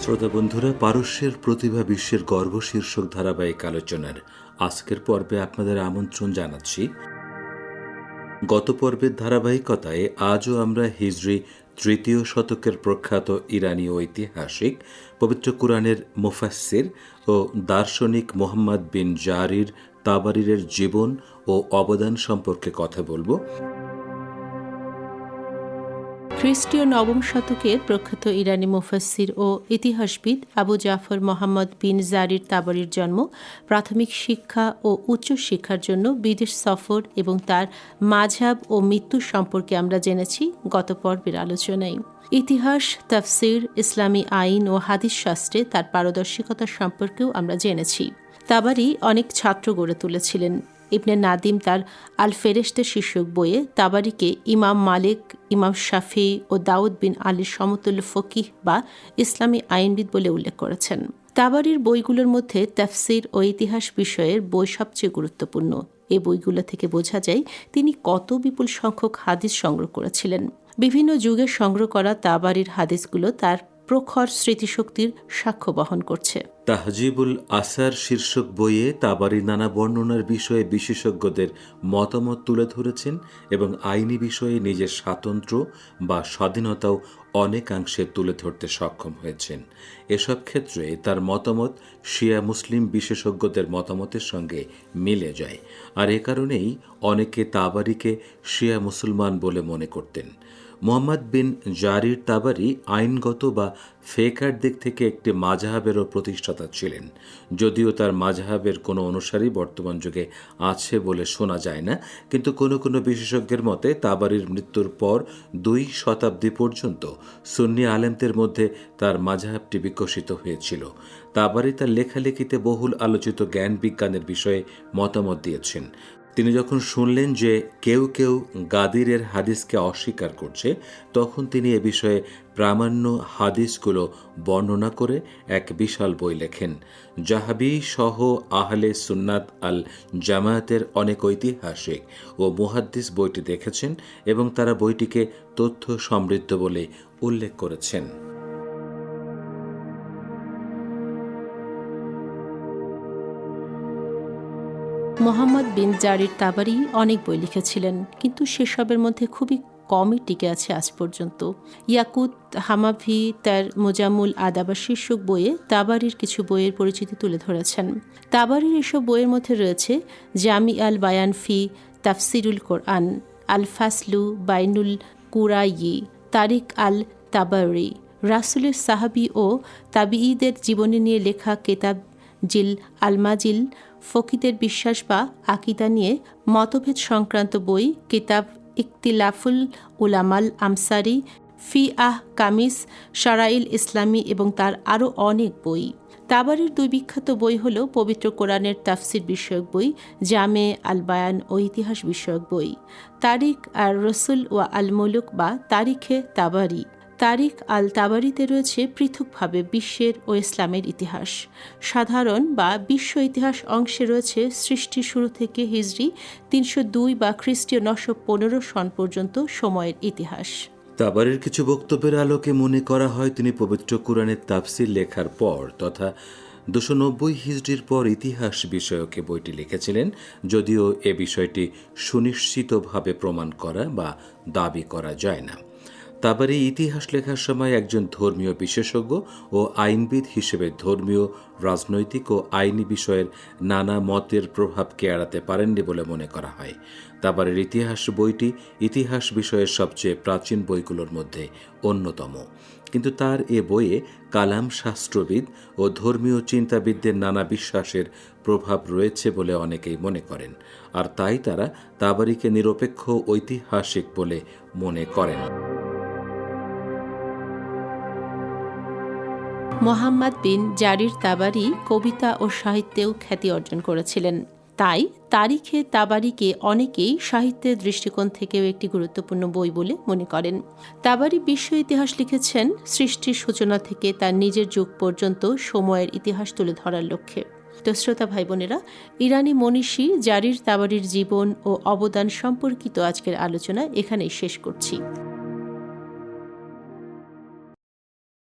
শ্রোতা বন্ধুরা, পারস্যের প্রতিভা বিশ্বের গর্ব শীর্ষক ধারাবাহিক আলোচনার আজকের পর্বে আপনাদের আমন্ত্রণ জানাচ্ছি। গত পর্বের ধারাবাহিকতায় আজও আমরা হিজরি তৃতীয় শতকের প্রখ্যাত ইরানি ঐতিহাসিক পবিত্র কুরআনের মুফাসসির ও দার্শনিক মোহাম্মদ বিন জারির তাবারিরের জীবন ও অবদান সম্পর্কে কথা বলব। খ্রিস্টীয় নবম শতকের প্রখ্যাত ইরানি মুফাসির ও ইতিহাসবিদ আবু জাফর মোহাম্মদ বিন জারির তাবারির জন্ম, প্রাথমিক শিক্ষা ও উচ্চ শিক্ষার জন্য বিদেশ সফর এবং তার মাঝাব ও মৃত্যু সম্পর্কে আমরা জেনেছি গত পর্বের আলোচনায়। ইতিহাস, তাফসির, ইসলামী আইন ও হাদিস শাস্ত্রে তার পারদর্শিকতা সম্পর্কেও আমরা জেনেছি। তাবারি অনেক ছাত্র গড়ে তুলেছিলেন। ইবনে নাদিম তার আল ফেরেস্তের শীর্ষক বইয়ে তাবারিকে ইমাম মালিক ইমাম শাফি ও দাউদ বিন আলীর সমতুল্য ফকিহ বা ইসলামী আইনবিদ বলে উল্লেখ করেছেন। তাবারির বইগুলোর মধ্যে তাফসির ও ইতিহাস বিষয়ের বই সবচেয়ে গুরুত্বপূর্ণ। এ বইগুলো থেকে বোঝা যায়, তিনি কত বিপুল সংখ্যক হাদিস সংগ্রহ করেছিলেন। বিভিন্ন যুগে সংগ্রহ করা তাবারির হাদিসগুলো তার প্রখর স্মৃতিশক্তির সাক্ষ্য বহন করছে। তাহজিবুল আসার শীর্ষক বইয়ে তাবারি নানা বর্ণনার বিষয়ে বিশেষজ্ঞদের মতামত তুলে ধরেছেন এবং আইনি বিষয়ে নিজের স্বাতন্ত্র্য বা স্বাধীনতাও অনেকাংশে তুলে ধরতে সক্ষম হয়েছেন। এসব ক্ষেত্রে তার মতামত শিয়া মুসলিম বিশেষজ্ঞদের মতামতের সঙ্গে মিলে যায়। আর এ কারণেই অনেকে তাবারিকে শিয়া মুসলমান বলে মনে করতেন। মোহাম্মদ বিন জারির তাবারি আইনগত বা ফেকার দিক থেকে একটি মাজাহাবেরও প্রতিষ্ঠাতা ছিলেন। যদিও তার মাজাহাবের কোনো অনুসারী বর্তমান যুগে আছে বলে শোনা যায় না, কিন্তু কোনো কোনো বিশেষজ্ঞের মতে তাবারির মৃত্যুর পর দুই শতাব্দী পর্যন্ত সুন্নি আলেমদের মধ্যে তার মাজাহাবটি বিকশিত হয়েছিল। তাবারি তার লেখালেখিতে বহুল আলোচিত জ্ঞান বিজ্ঞানের বিষয়ে মতামত দিয়েছেন। তিনি যখন শুনলেন যে কেউ কেউ গাদিরের হাদিসকে অস্বীকার করছে, তখন তিনি এ বিষয়ে প্রামাণ্য হাদিসগুলো বর্ণনা করে এক বিশাল বই লেখেন। জাহাবি সহ আহলে সুন্নাত আল জামায়াতের অনেক ঐতিহাসিক ও মুহাদ্দিস বইটি দেখেছেন এবং তারা বইটিকে তথ্য সমৃদ্ধ বলে উল্লেখ করেছেন। মোহাম্মদ বিন জারির তাবারি অনেক বই লিখেছিলেন, কিন্তু সেসবের মধ্যে খুবই কমই টিকে আছে আজ পর্যন্ত। ইয়াকুত হামাভি তার মোজামুল আদাবা শীর্ষক বইয়ে তাবারির কিছু বইয়ের পরিচিতি তুলে ধরেছেন। তাবারির এসব বইয়ের মধ্যে রয়েছে জামি আল বায়ান ফি তাফসিরুল কোরআন, আল ফাসলু বাইনুল কুরাইয়ি, তারিক আল তাবারি, রাসুলের সাহাবি ও তাবিঈদের জীবনী নিয়ে লেখা কেতাব জিল আলমাজিল ফকিদের বিশ্বাস বা আকিদা নিয়ে মতভেদ সংক্রান্ত বই, কিতাব ইকতিলাফুল উলামাল আমসারি ফি আহ কামিস সারাইল ইসলামী এবং তার আরও অনেক বই। তাবারের দুই বিখ্যাত বই হল পবিত্র কোরআনের তাফসির বিষয়ক বই, জামে আল বায়ান ও ইতিহাস বিষয়ক বই। তারিক আর রসুল ও আল মুলুক বা তারিখে তাবারি। তারিক আল তাবারিতে রয়েছে পৃথকভাবে বিশ্বের ও ইসলামের ইতিহাস। সাধারণ বা বিশ্ব ইতিহাস অংশে রয়েছে সৃষ্টি শুরু থেকে হিজড়ি তিনশো দুই বা খ্রিস্টীয় নশো পনেরো সন পর্যন্ত সময়ের ইতিহাস। তাবারের কিছু বক্তব্যের আলোকে মনে করা হয় তিনি পবিত্র কোরআনের তাফসির লেখার পর তথা দুশো নব্বই হিজড়ির পর ইতিহাস বিষয়কে বইটি লিখেছিলেন, যদিও এ বিষয়টি সুনিশ্চিতভাবে প্রমাণ করা বা দাবি করা যায় না। তাবারি ইতিহাস লেখার সময় একজন ধর্মীয় বিশেষজ্ঞ ও আইনবিদ হিসেবে ধর্মীয়, রাজনৈতিক ও আইনি বিষয়ের নানা মতের প্রভাবকে এড়াতে পারেননি বলে মনে করা হয়। তাবারের ইতিহাস বইটি ইতিহাস বিষয়ের সবচেয়ে প্রাচীন বইগুলোর মধ্যে অন্যতম। কিন্তু তার এ বইয়ে কালাম শাস্ত্রবিদ ও ধর্মীয় চিন্তাবিদদের নানা বিশ্বাসের প্রভাব রয়েছে বলে অনেকেই মনে করেন। আর তাই তারা তাবারিকে নিরপেক্ষ ঐতিহাসিক বলে মনে করেন। মোহাম্মদ বিন জারির তাবারি কবিতা ও সাহিত্যেও খ্যাতি অর্জন করেছিলেন। তাই তারিখে তাবারিকে অনেকেই সাহিত্যের দৃষ্টিকোণ থেকেও একটি গুরুত্বপূর্ণ বই বলে মনে করেন। তাবারি বিশ্ব ইতিহাস লিখেছেন, সৃষ্টির সূচনা থেকে তার নিজের যুগ পর্যন্ত সময়ের ইতিহাস তুলে ধরার লক্ষ্যে। তো শ্রোতা ভাই বোনেরা ইরানি মনীষী জারির তাবারির জীবন ও অবদান সম্পর্কিত আজকের আলোচনা এখানেই শেষ করছি।